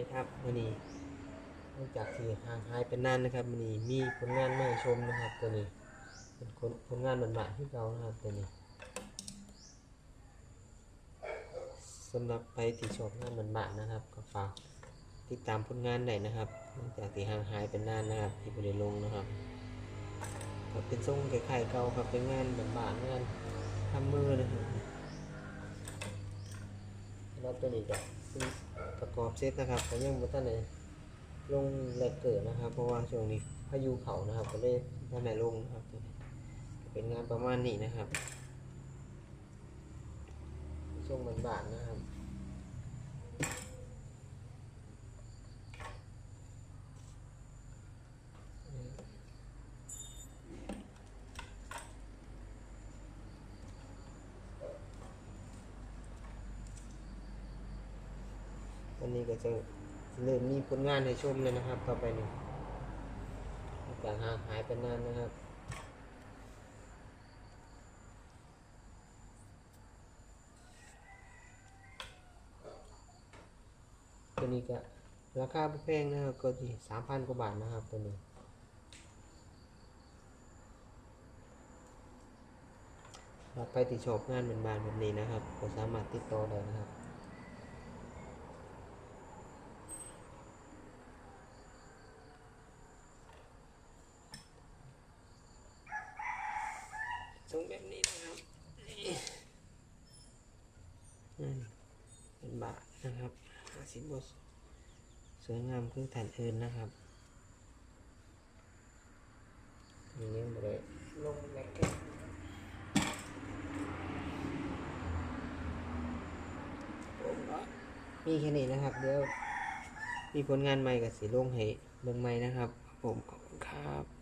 ดีครับวันนี้นอกจากที่ห่างหายเป็นนานนะครับวันนี้มีผลงานมาให้ชมนะครับตัวนี้ เป็นคนผลงานหมันๆที่เรานะครับตัวนี้สำหรับไปที่ชอบงานหมันๆนะครับก็ฝากติดตามผลงานได้นะครับนอกจากที่ห่างหายเป็นนานนะครับ ที่บริลงนะครับก็เป็นทรงคล้ายๆเก่าครับเป็นงานหมันๆงานทำมือนะครับแล้วตัวนี้ก็เพิ่ง ประกอบเซตนะครับผมยังบ่ทันได้ลงแรกเกิดนะครับ เพราะว่าช่วงนี้พายุเขานะครับ ก็เลยบ่ไหนลงนะครับ เป็นงานประมาณนี้นะครับช่วงบานๆนะครับวั นนี้ก็จะเริ่มมีผลงานให้ชมเลยนะครับ ต่อไปนี้จากห่างหายไปนานนะครับตัวนี้ก็ราคาบ่แพงนะครับก็ที่สามพันกว่าบาทนะครับตัวนี้เราไปติดชอบงานเป็นบานแบบนี้นะครับก็สามารถติดต่อได้นะครับ ทรงแบบนี้นะครับนี่เป็นบาทนะครับหาสิบบสสวยงามคือแผ่นอื่นนะครับมีเนี้ยมาเลยลงแม็กเก็ตผมก็มีแค่นี้นะครับ เดี๋ยวมีผลงานใหม่กับสีลงให้เบิ่งใหม่นะครับ ผมขอบคุณครับ